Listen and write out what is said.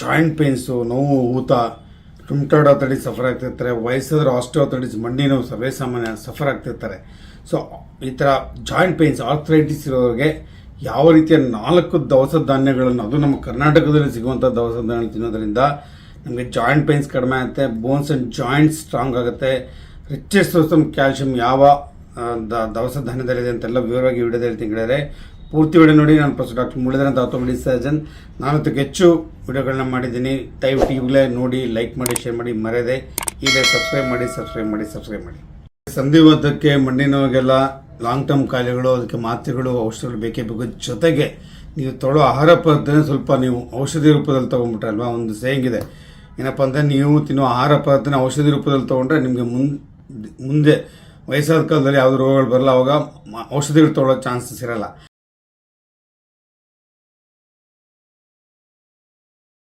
Joint pains ನೋವು, ಊತ ಟುಮ್ಟಾಡ್ ಆಥಡಿಸ್ suffer ಆಗ್ತಿರ್ತಾರೆ, ವಯಸ್ಸಾದ್ರೆ ಆಸ್ಟಿಯೋಥಡಿಸ್ ಮಂಡಿ ನೋವು ಸರ್ವೇ ಸಾಮಾನ್ಯ ಸಫರ್ ಆಗ್ತಿರ್ತಾರೆ. ಸೊ ಈ ಥರ ಜಾಯಿಂಟ್ ಪೇನ್ಸ್ ಆರ್ಥರೈಟಿಸ್ ಇರೋರಿಗೆ ಯಾವ ರೀತಿಯ ನಾಲ್ಕು ದವಸ ಧಾನ್ಯಗಳನ್ನು ಅದು ನಮ್ಮ ಕರ್ನಾಟಕದಲ್ಲಿ ಸಿಗುವಂಥ ದವಸ ಧಾನ್ಯಗಳು ತಿನ್ನೋದ್ರಿಂದ ನಮಗೆ ಜಾಯಿಂಟ್ ಪೇನ್ಸ್ ಕಡಿಮೆ ಆಗುತ್ತೆ ಬೋನ್ಸ್ ಆ್ಯಂಡ್ ಜಾಯಿಂಟ್ಸ್ ಸ್ಟ್ರಾಂಗ್ ಆಗುತ್ತೆ ರಿಚೆಸ್ಟ್ ಕ್ಯಾಲ್ಶಿಯಂ ಯಾವ ದವಸ ಧಾನ್ಯದಲ್ಲಿದೆ ಅಂತೆಲ್ಲ ವಿವರವಾಗಿ ವಿಡಿಯೋದಲ್ಲಿ ತಿಂಗಳಿದ್ದಾರೆ ಪೂರ್ತಿ ವಿಡಿಯೋ ನೋಡಿ, ನಾನು ಪ್ರೊಫೆಸರ್ ಡಾಕ್ಟರ್ ಮುಳಿದರ ಅಂತ ಆರ್ಥೋಪೆಡಿಕ್ ಸರ್ಜನ್ ನಾನು ಅದಕ್ಕೆ ಹೆಚ್ಚು ವಿಡಿಯೋಗಳನ್ನ ಮಾಡಿದ್ದೀನಿ. ದಯವಿಟ್ಟು ಈಗಲೇ ನೋಡಿ, ಲೈಕ್ ಮಾಡಿ, ಶೇರ್ ಮಾಡಿ, ಮರೆಯದೆ. ಈಗಲೇ ಸಬ್ಸ್ಕ್ರೈಬ್ ಮಾಡಿ ಸಬ್ಸ್ಕ್ರೈಬ್ ಮಾಡಿ ಸಬ್ಸ್ಕ್ರೈಬ್ ಮಾಡಿ. ಸಂಧಿವಾತಕ್ಕೆ ಮಂಡಿ ನೋವಿಗೆಲ್ಲ ಲಾಂಗ್ ಟರ್ಮ್ ಕಾಯಿಲೆಗಳು ಅದಕ್ಕೆ ಮಾತ್ರೆಗಳು, ಔಷಧಿಗಳು ಬೇಕೇ ಬೇಕು. ಜೊತೆಗೆ ನೀವು ತೊಳೋ ಆಹಾರ ಪದಾರ್ಥನೇ ಸ್ವಲ್ಪ ನೀವು ಔಷಧಿ ರೂಪದಲ್ಲಿ ತೊಗೊಂಡ್ಬಿಟ್ರೆ ಅಲ್ವಾ ಒಂದು ಸೇಂಗ್ ಇದೆ. ಏನಪ್ಪ ಅಂದರೆ, ನೀವು ತಿನ್ನೋ ಆಹಾರ ಪದ್ಧತಿನ ಔಷಧಿ ರೂಪದಲ್ಲಿ ತೊಗೊಂಡ್ರೆ ನಿಮಗೆ ಮುಂದೆ ವಯಸ್ಸಾದ ಕಾಲದಲ್ಲಿ ಯಾವುದು ರೋಗಗಳು ಬರಲ್ಲ. ಅವಾಗ ಔಷಧಿಗಳು ತೊಗೊಳ್ಳೋ ಚಾನ್ಸಸ್ ಇರಲ್ಲ.